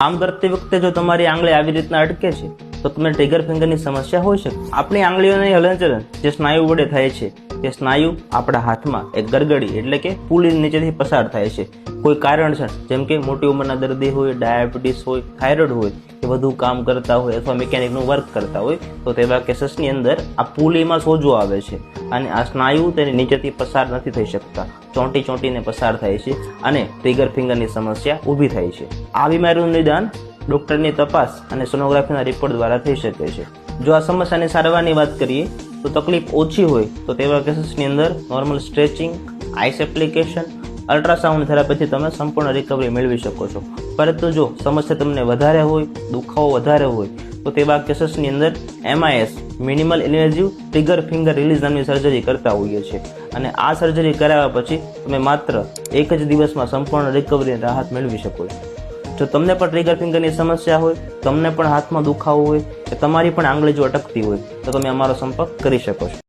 કામ કરતી વખતે જો તમારી આંગળી આવી રીતના અટકે છે, તો તમને ટ્રિગર ફિંગરની સમસ્યા હોઈ શકે. આપણી આંગળીઓની હલનચલન, જે સ્નાયુ વડે થાય છે. તે સ્નાયુ આપણા હાથમાં એક ગરગડી એટલે કે પુલી નીચેથી પસાર થાય છે. કોઈ કારણસર, જેમ કે મોટી ઉંમરના દર્દી હોય, ડાયાબિટીસ હોય, થાઇરોઇડ હોય કે વધુ કામ કરતા હોય અથવા મિકેનિકનું વર્ક કરતા હોય, તો તેવા કેસીસની અંદર આ પુલીમાં સોજો આવે છે અને આ સ્નાયુ તેની નીચેથી પસાર નથી થઈ શકતા. ચોંટી ચોંટીને પસાર થાય છે અને ટ્રિગર ફિંગરની સમસ્યા ઊભી થાય છે. આ બીમારીનું નિદાન ડૉક્ટરની તપાસ અને સોનોગ્રાફીના રિપોર્ટ દ્વારા થઈ શકે છે. જો આ સમસ્યાની સારવારની વાત કરીએ તો તકલીફ ઓછી હોય તો તેવા કેસીસની અંદર normal stretching ice application ultrasound થેરાપીથી તમે સંપૂર્ણ રિકવરી મેળવી શકો છો. પરંતુ જો સમસ્યા તમને વધારે હોય, દુખાવો વધારે હોય, તો તેવા કેસીસની અંદર MIS minimal invasive trigger finger release નામની સર્જરી કરતા હોઈએ છીએ. અને આ સર્જરી કરાવ્યા પછી તમે માત્ર એક જ દિવસમાં સંપૂર્ણ રિકવરી રાહત મેળવી શકો છો. જો તમને પણ ટ્રિગર ફિંગરની સમસ્યા હોય, તમને પણ હાથમાં દુખાવો હોય કે તમારી પણ આંગળી જો અટકતી હોય, તો તમે અમારો સંપર્ક કરી શકો છો.